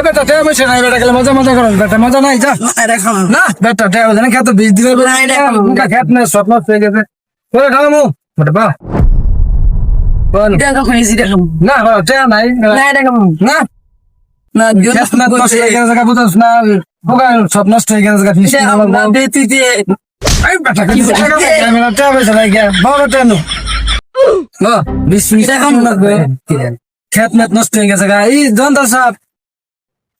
এই বেটা টেয়া বসে নাই বেটা গেলে মজা মজা করো বেটা মজা নাই যা। না বেটা টেয়া বসে না খেত এটা খাব। মুখা খেত না সব নষ্ট হয়ে গেছে। করে খাব বেটা বা। বল। না টেয়া নাই না না। নষ্ট হয়ে গেছে সব নষ্ট হয়ে বিশ খেত মেত নষ্ট হয়ে গেছে এই সাপ। একটা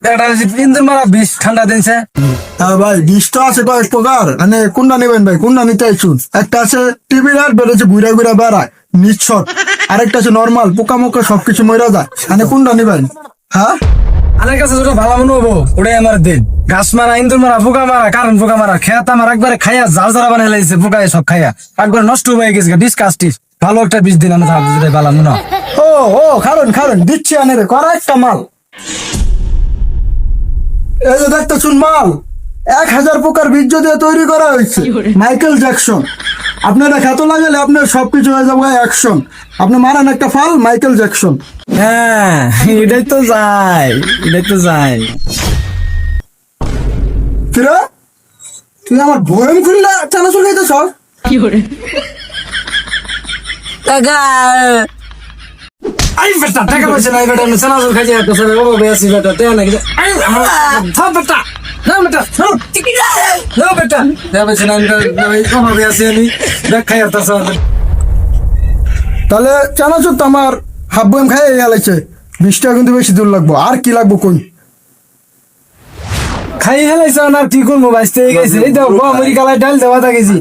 ইন্দুর মারা বিষ ঠান্ডা দিনছে। হ্যাঁ ভাই বিষটা আছে কয়েক প্রকার। মানে কোনটা নেবেন ভাই? কোনটা নিতে ইচ্ছুন একটা আছে টিভি রাত বেরোচ্ছে ঘুরে ঘুরে বেড়ায় নিচ্ছর আরেকটা আছে নর্মাল পোকা মোকা সবকিছু মরে যায়। মানে কোনটা নেবেন? হ্যাঁ? আমার কাছে যেটা ভালো মনে হব ওটাই আমার দিন। গাছ মারা ইন্দুর মারা পোকা মারা কারণ পোকা মারা খেত আমার একবারে খাইয়া জাল জারা বানাই লাগছে পোকায় সব খাইয়া। একবার নষ্ট হয়ে গেছে ডিসকাস্টিস ভালো একটা বীজ দিন যেটাই ভালো মনে। ও ও খারুন খারুন দিচ্ছি আনে রে করা একটা মাল। এই যে দেখতে শুন মাল। এক হাজার প্রকার বীর্য দিয়ে তৈরি করা হয়েছে। মাইকেল জ্যাকসন আপনারা খ্যাত লাগালে আপনার সবকিছু হয়ে যাবে অ্যাকশন আপনি মারান একটা ফাল মাইকেল জ্যাকসন হ্যাঁ এটাই তো যাই এটাই তো যাই কিরা? তুই আমার বয়ম খুললা চানাচুর খাইতে সব কাকা আই বেটা টাকা পয়সা নাই বেটা আমি সানাজুর খাইছি একটা সাথে বাবা বেশি বেটা তে নাকি আই আমার বেটা না বেটা থাম না বেটা টাকা পয়সা নাই বাবা বেশি আমি দেখ খাই একটা সাথে তাহলে চানাচুর তো আমার হাফ বয়ম খাই গেলেছে বিষটা কিন্তু বেশি দূর লাগবো আর কি লাগবো কই? খাই হেলাইছে আর কি করব বাঁচতে গেছে। এই দাও গো মুড়ি কালাই ডাল দেওয়া গেছি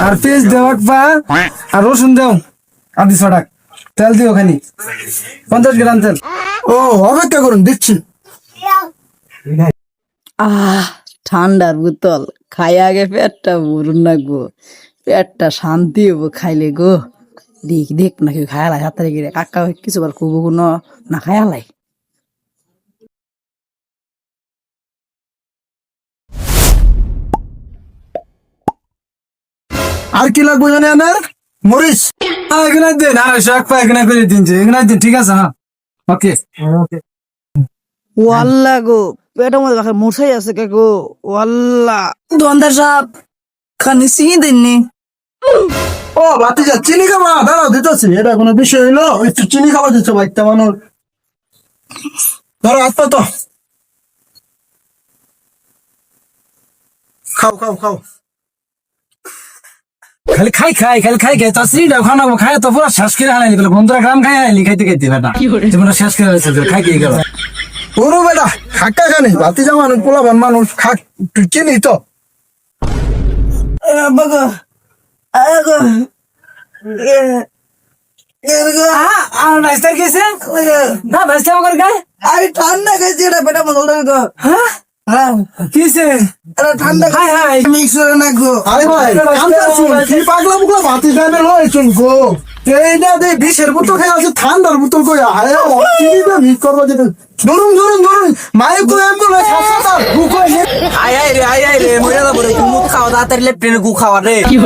আর পেঁয়াজ দেওয়াক পা আর রসুন দাও আদি ছটাক তেল দিও খানি। পঞ্চাশ গ্রাম তেল। ও অপেক্ষা করুন দিচ্ছি। আহ ঠান্ডার বোতল। খাই আগে পেটটা ভরুন না গো। পেটটা শান্তি হব খাইলে গো। দেখ দেখ নাকি কেউ খায়ালাই হাতারে গিয়ে কাকা কিছু বার খুব কোনো না খায়ালাই আর কি লাগবো জানে আনার? মরিচ? দিন। শাক পা করে দিনছে এখানে দিন ঠিক আছে হ্যাঁ। ওকে। ওকে ওয়াল্লা গো পেটের মধ্যে বাকি মশাই আছে কে গো? ওয়াল্লা। দোকানদার সাহেব খানি সিঙে দেননি ও ভাতিজা চিনি খাবা? দাঁড়াও দিতেছি। এটা কোনো বিষয় হইল? একটু চিনি খাওয়া দিচ্ছে বাইকটা মানুষ। ধরো পা তো। খাও খাও খাও। খালি খাই খাই খালি খাই খাই তার সিঁড়ি খানা খাই তো পুরো শ্বাস করে হারাইলি বলে বন্ধুরা গ্রাম খাই আইলি খাইতে খাইতে বেটা। তোমরা শেষ করে হয়েছে খাই কি গেল ওরো বেটা খাক্কা খানি ভাতিজা মানুষ পোলাবান মানুষ খাক চিনি তো? আর রাস্তা গেছে না রাস্তা আমার গায়ে আমি ঠান্ডা খাইছি এটা পেটা বদল হ্যাঁ হ্যাঁ? ঠান্ডা হাই হাই মিক্স না গো আরে ভাই ঠান্ডা শুন কি পাগলা লয় শুন এইটা দে বিষের বোতল খেয়ে আছে ঠান্ডার বোতল কই আরে করব যেতে ধরুন ধরুন ধরুন মাইক কই অ্যাম্বুলেন্স হাসপাতাল রে আই আই রে মরে যাব রে তুমি খাওয়া তাড়াতাড়ি লেফটেন্ট গু খাওয়া রে কি